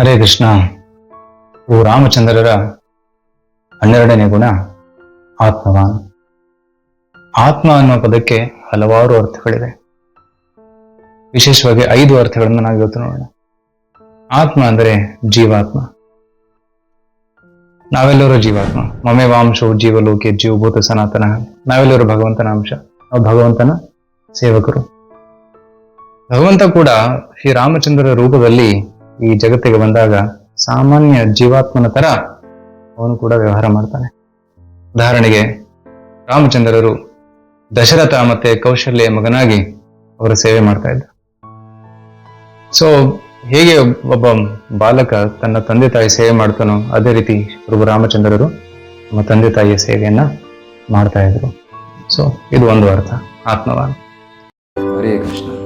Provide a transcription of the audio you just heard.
ಹರೇ ಕೃಷ್ಣ. ಓ ರಾಮಚಂದ್ರರ ಹನ್ನೆರಡನೇ ಗುಣ ಆತ್ಮವಾನ್ ಆತ್ಮ ಅನ್ನೋ ಪದಕ್ಕೆ ಹಲವಾರು ಅರ್ಥಗಳಿವೆ. ವಿಶೇಷವಾಗಿ ಐದು ಅರ್ಥಗಳನ್ನು ನಾವು ಇವತ್ತು ನೋಡೋಣ. ಆತ್ಮ ಅಂದರೆ ಜೀವಾತ್ಮ. ನಾವೆಲ್ಲರೂ ಜೀವಾತ್ಮ. ಮಮೆ ವಾಂಶವು ಜೀವಲೋಕೆ ಜೀವಭೂತ ಸನಾತನ. ನಾವೆಲ್ಲರೂ ಭಗವಂತನ ಅಂಶ. ನಾವು ಭಗವಂತನ ಸೇವಕರು. ಭಗವಂತ ಕೂಡ ಶ್ರೀ ರಾಮಚಂದ್ರರ ರೂಪದಲ್ಲಿ ಈ ಜಗತ್ತಿಗೆ ಬಂದಾಗ ಸಾಮಾನ್ಯ ಜೀವಾತ್ಮನ ತರ ಅವನು ಕೂಡ ವ್ಯವಹಾರ ಮಾಡ್ತಾನೆ. ಉದಾಹರಣೆಗೆ ರಾಮಚಂದ್ರರು ದಶರಥ ಮತ್ತೆ ಕೌಶಲ್ಯ ಮಗನಾಗಿ ಅವರ ಸೇವೆ ಮಾಡ್ತಾ ಇದ್ದ ಸೊ ಹೇಗೆ ಒಬ್ಬ ಬಾಲಕ ತನ್ನ ತಂದೆ ತಾಯಿ ಸೇವೆ ಮಾಡ್ತಾನೋ ಅದೇ ರೀತಿ ಪ್ರಭು ರಾಮಚಂದ್ರರು ನಮ್ಮ ತಂದೆ ತಾಯಿಯ ಸೇವೆಯನ್ನ ಮಾಡ್ತಾ ಇದ್ರು. ಸೊ ಇದು ಒಂದು ಅರ್ಥ ಆತ್ಮವಾನ್ ಹರೇ ಕೃಷ್ಣ.